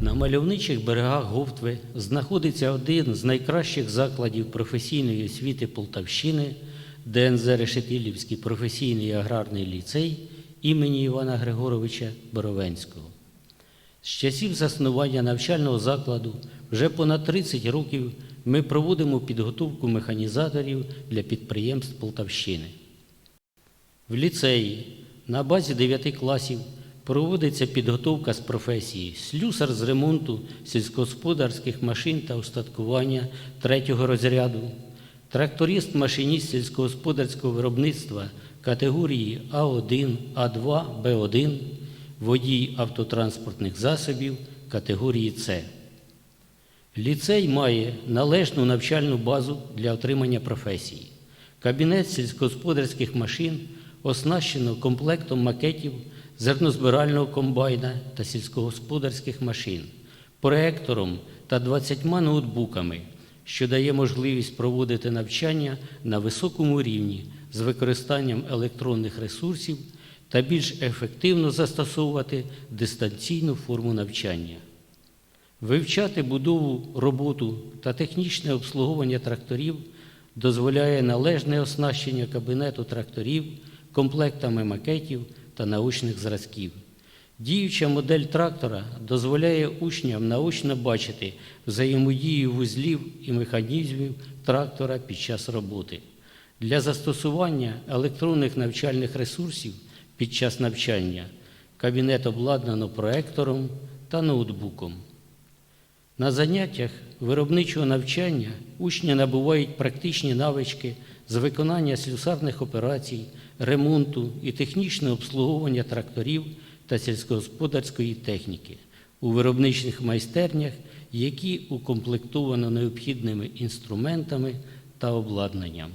На мальовничих берегах Говтви знаходиться один з найкращих закладів професійної освіти Полтавщини ДНЗ Решетилівський професійний аграрний ліцей імені Івана Григоровича Боровенського. З часів заснування навчального закладу вже понад 30 років ми проводимо підготовку механізаторів для підприємств Полтавщини. В ліцеї на базі 9 класів проводиться підготовка з професії слюсар з ремонту сільськогосподарських машин та устаткування третього розряду, тракторист машиніст сільськогосподарського виробництва категорії А1, А2, Б1, водій автотранспортних засобів категорії С. Ліцей має належну навчальну базу для отримання професії. Кабінет сільськогосподарських машин оснащено комплектом макетів зернозбирального комбайна та сільськогосподарських машин, проектором та 20 ноутбуками, що дає можливість проводити навчання на високому рівні з використанням електронних ресурсів та більш ефективно застосовувати дистанційну форму навчання. Вивчати будову, роботу та технічне обслуговування тракторів дозволяє належне оснащення кабінету тракторів комплектами макетів та научних зразків. Діюча модель трактора дозволяє учням наочно бачити взаємодію вузлів і механізмів трактора під час роботи. Для застосування електронних навчальних ресурсів під час навчання кабінет обладнано проектором та ноутбуком. На заняттях виробничого навчання учні набувають практичні навички з виконання слюсарних операцій, ремонту і технічного обслуговування тракторів та сільськогосподарської техніки у виробничих майстернях, які укомплектовано необхідними інструментами та обладнанням.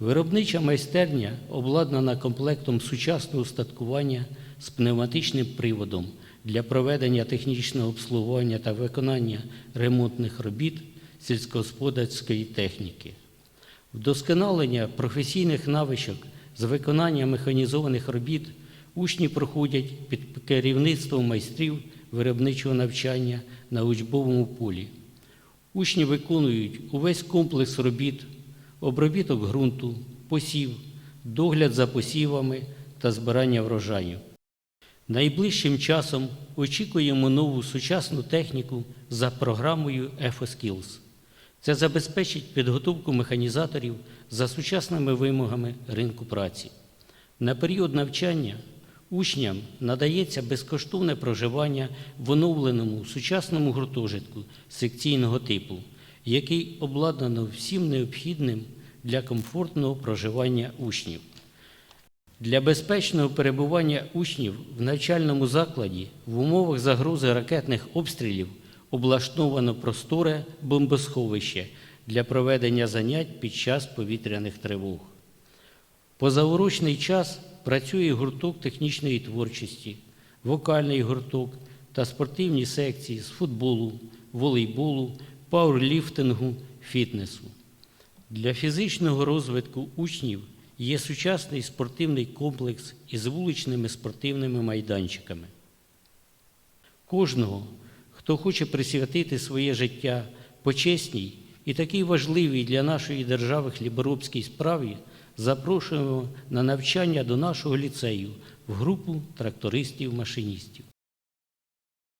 Виробнича майстерня обладнана комплектом сучасного устаткування з пневматичним приводом для проведення технічного обслуговування та виконання ремонтних робіт сільськогосподарської техніки. Вдосконалення професійних навичок з виконання механізованих робіт учні проходять під керівництвом майстрів виробничого навчання на учбовому полі. Учні виконують увесь комплекс робіт, обробіток ґрунту, посів, догляд за посівами та збирання врожаю. Найближчим часом очікуємо нову сучасну техніку за програмою EFOSkills. Це забезпечить підготовку механізаторів за сучасними вимогами ринку праці. На період навчання учням надається безкоштовне проживання в оновленому сучасному гуртожитку секційного типу, який обладнано всім необхідним для комфортного проживання учнів. Для безпечного перебування учнів в навчальному закладі в умовах загрози ракетних обстрілів облаштовано просторе бомбосховище для проведення занять під час повітряних тривог. Позаурочний час працює гурток технічної творчості, вокальний гурток та спортивні секції з футболу, волейболу, пауерліфтингу, фітнесу. Для фізичного розвитку учнів є сучасний спортивний комплекс із вуличними спортивними майданчиками. Кожного, хто хоче присвятити своє життя почесній і такій важливій для нашої держави хліборобській справі, запрошуємо на навчання до нашого ліцею в групу трактористів-машиністів.